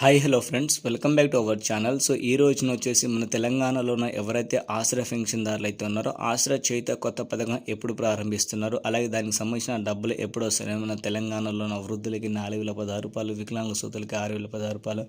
Hi hello friends welcome back to our channel so ఈ రోజున వచ్చేసి మన తెలంగాణలో ఉన్న ఎవరైతే ఆశ్రయ పెన్షన్దారులు అయితే ఉన్నారో ఆశ్రయ చేత కొత్త పథకం ఎప్పుడు ప్రారంభిస్తున్నారు? అలాగే దానికి సంబంధించిన డబ్బులు ఎప్పుడు వస్తున్నాయి మన తెలంగాణలో ఉన్న వృద్ధులకి నాలుగు వేల పదహారు రూపాయలు వికలాంగ సూతులకి ఆరు వేల పదహారు రూపాయలు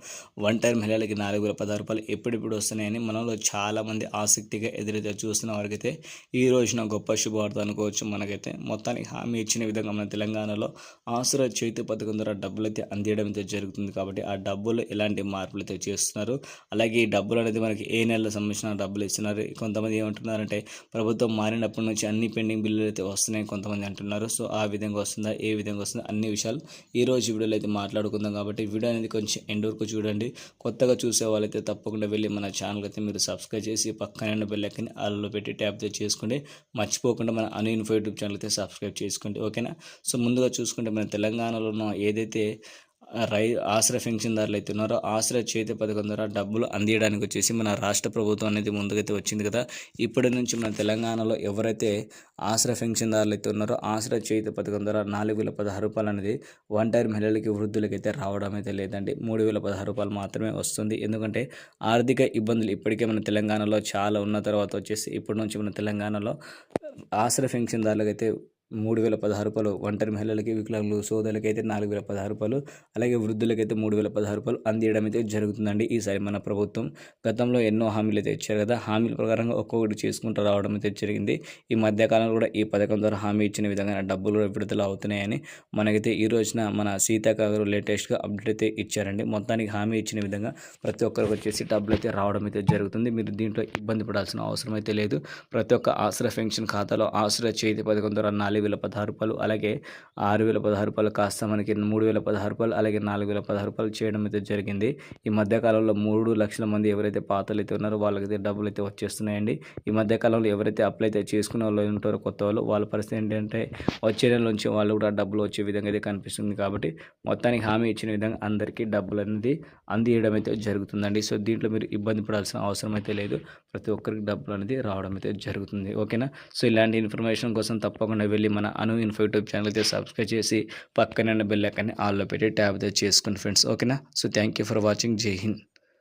వన్ టైం మహిళలకి నాలుగు వేల పదహారు రూపాయలు ఎప్పుడెప్పుడు వస్తున్నాయని మనలో చాలామంది ఆసక్తిగా ఎదురైతే చూస్తున్న వారికైతే ఈ రోజున గొప్ప శుభవార్త అనుకోవచ్చు మనకైతే. మొత్తానికి హామీ ఇచ్చిన విధంగా మన తెలంగాణలో ఆశ్రయ చేతి పథకం ద్వారా డబ్బులు అయితే అందియడం అయితే జరుగుతుంది కాబట్టి ఆ డబ్బులు ఎలాంటి మార్పులు అయితే చేస్తున్నారు? అలాగే ఈ డబ్బులు అనేది మనకి ఏ నెలలో సంబంధించిన డబ్బులు ఇస్తున్నారు కొంతమంది ఏమంటున్నారంటే ప్రభుత్వం మారినప్పటి నుంచి అన్ని పెండింగ్ బిల్లులు అయితే వస్తున్నాయి కొంతమంది అంటున్నారు. సో ఆ విధంగా వస్తుందా? ఏ విధంగా వస్తుందా? అన్ని విషయాలు ఈ రోజు వీడియోలో అయితే మాట్లాడుకుందాం కాబట్టి వీడియో అనేది కొంచెం ఎండ్ వరకు చూడండి. కొత్తగా చూసే వాళ్ళైతే తప్పకుండా వెళ్ళి మన ఛానల్ అయితే మీరు సబ్స్క్రైబ్ చేసి పక్కన బెల్ ఐకన్ ఆల్లో పెట్టి ట్యాప్ చేసుకోండి. మర్చిపోకుండా మన అను ఇన్ఫో యూట్యూబ్ ఛానల్ అయితే సబ్స్క్రైబ్ చేసుకోండి. ఓకేనా? సో ముందుగా చూసుకుంటే మన తెలంగాణలో ఉన్న ఏదైతే రై ఆశ్రయ పెన్షన్దారులు అయితే ఉన్నారో ఆశ్రయ చేతి పథకం ద్వారా డబ్బులు అందియడానికి వచ్చేసి మన రాష్ట్ర ప్రభుత్వం అనేది ముందుకైతే వచ్చింది కదా. ఇప్పటి నుంచి మన తెలంగాణలో ఎవరైతే ఆశ్రయ పెన్షన్దారులు అయితే ఉన్నారో ఆశ్రయ చేతి పథకం ద్వారా నాలుగు వేల పదహారు రూపాయలు అనేది వన్ మహిళలకి వృద్ధులకి అయితే రావడం అయితే లేదండి. మూడు వేల పదహారు రూపాయలు మాత్రమే వస్తుంది. ఎందుకంటే ఆర్థిక ఇబ్బందులు ఇప్పటికే మన తెలంగాణలో చాలా ఉన్న తర్వాత వచ్చేసి ఇప్పటి నుంచి మన తెలంగాణలో ఆశ్రయ పెన్షన్దారులకైతే మూడు వేల పదహారు రూపాయలు ఒంటరి మహిళలకి వికలాంగులు సోదరులకి అయితే నాలుగు వేల పదహారు రూపాయలు అలాగే వృద్ధులకైతే మూడు వేల పదహారు రూపాయలు అందియడం అయితే జరుగుతుందండి ఈసారి మన ప్రభుత్వం. గతంలో ఎన్నో హామీలు అయితే ఇచ్చారు కదా హామీల ప్రకారంగా ఒక్కొక్కటి చేసుకుంటూ రావడం అయితే జరిగింది. ఈ మధ్యకాలంలో కూడా ఈ పథకం ద్వారా హామీ ఇచ్చిన విధంగా డబ్బులు విడుదల అవుతున్నాయని మనకైతే ఈ రోజున మన సీతాక గారు లేటెస్ట్గా అప్డేట్ అయితే ఇచ్చారండి. మొత్తానికి హామీ ఇచ్చిన విధంగా ప్రతి ఒక్కరికి వచ్చేసి డబ్బులు అయితే రావడం అయితే జరుగుతుంది. మీరు దీంట్లో ఇబ్బంది పడాల్సిన అవసరం అయితే లేదు. ప్రతి ఒక్క ఆశ్రయ పెన్షన్ ఖాతాలో ఆశ్రయ చేతి పథకం ద్వారా నాలుగు వేల పదహారు రూపాయలు అలాగే ఆరు వేల పదహారు రూపాయలు కాస్త మనకి మూడు వేల పదహారు రూపాయలు అలాగే నాలుగు వేల పదహారు రూపాయలు చేయడం అయితే జరిగింది. ఈ మధ్యకాలంలో మూడు లక్షల మంది ఎవరైతే పాతలు అయితే ఉన్నారో వాళ్ళకైతే డబ్బులు అయితే వచ్చేస్తున్నాయండి. ఈ మధ్యకాలంలో ఎవరైతే అప్లై అయితే చేసుకునే వాళ్ళు ఉంటారో కొత్త వాళ్ళు వాళ్ళ పరిస్థితి ఏంటంటే వచ్చే నెల నుంచి వాళ్ళు కూడా డబ్బులు వచ్చే విధంగా అయితే కనిపిస్తుంది కాబట్టి మొత్తానికి హామీ ఇచ్చిన విధంగా అందరికీ డబ్బులు అనేది అందియడం అయితే జరుగుతుందండి. సో దీంట్లో మీరు ఇబ్బంది పడాల్సిన అవసరం అయితే లేదు. ప్రతి ఒక్కరికి డబ్బులు అనేది రావడం అయితే జరుగుతుంది. ఓకేనా? సో ఇలాంటి ఇన్ఫర్మేషన్ కోసం తప్పకుండా వెళ్ళి మన అను ఇన్ఫో యూట్యూబ్ ఛానల్ అయితే సబ్స్క్రైబ్ చేసి పక్కన బెల్ ఐకాన్ని ఆల్లో పెట్టి ట్యాబ్ అయితే చేసుకోండి ఫ్రెండ్స్ ఓకేనా so thank you for watching జై హింద్